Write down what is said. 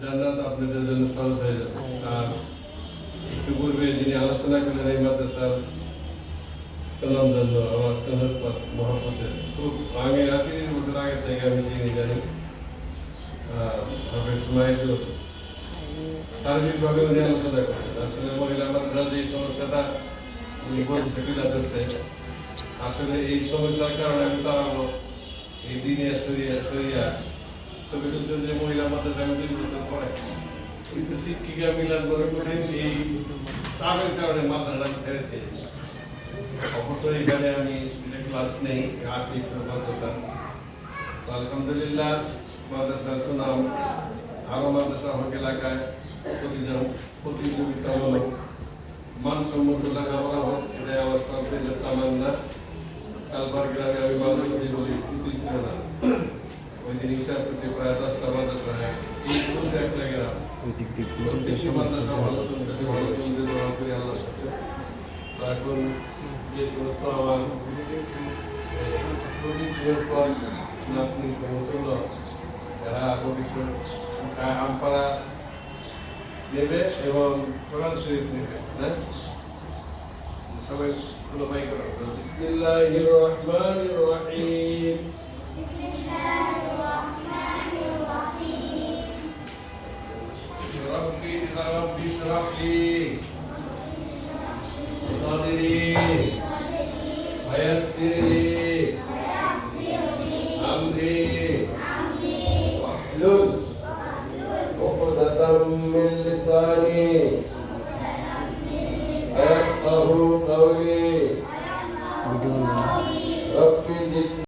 জান্নাত আপনাদের জন্য সহজ হয়ে যাবে। আর একটু পূর্বে যিনি আলোচনা করলেন এই মাদ্রাসার সুনাম জন্য আমার সনদপথ মহাপতের খুব আগে আগে বছর আগে থেকে আমি চিনি জানি আসলে মহিলা মাদ্রাসা সমস্যাটা আসলে এই সমস্যার কারণে আমি দাঁড়াবো এই দিনে সরিয়া সরিয়া তবে হচ্ছে যে মহিলা মাদ্রাসা আমি দুই বছর পরে কিন্তু শিক্ষিকা মিলান করে কঠিন এই তাদের কারণে মাদ্রাসা আমি ছেড়ে দিয়েছি। অবশ্যই এখানে আমি ক্লাস নেই আসি প্রফেসর আলহামদুলিল্লাহ, মাদ্রাসা সুনাম। আরও মাদ্রাসা হক এলাকায় প্রতিযোগ প্রতিযোগিতামূলক মানসম্মত লেখাপড়া হোক, এটাই আমার সরকারের তামান্না। কালবার গ্রামে আমি মাঝে বলি, কিছুই ছিল না। হয়ে গেছে। এই চলছে একটা গ্রাম প্রত্যেকটি মাদ্রাসা ভালো চলতেছে ভালো চলতে দোয়া করি তো এখন যে সমস্ত আমার নাতনি পবিত্র আমপাড়া নেবে এবং কোরআন শরীফ নেবে হ্যাঁ সবাই খুলো ভাই করো বিসমিল্লাহির রহমানির রহিম رب اشرح لي صدري ويسر لي أمري واحلل عقدة من لساني. فيفقه قولي.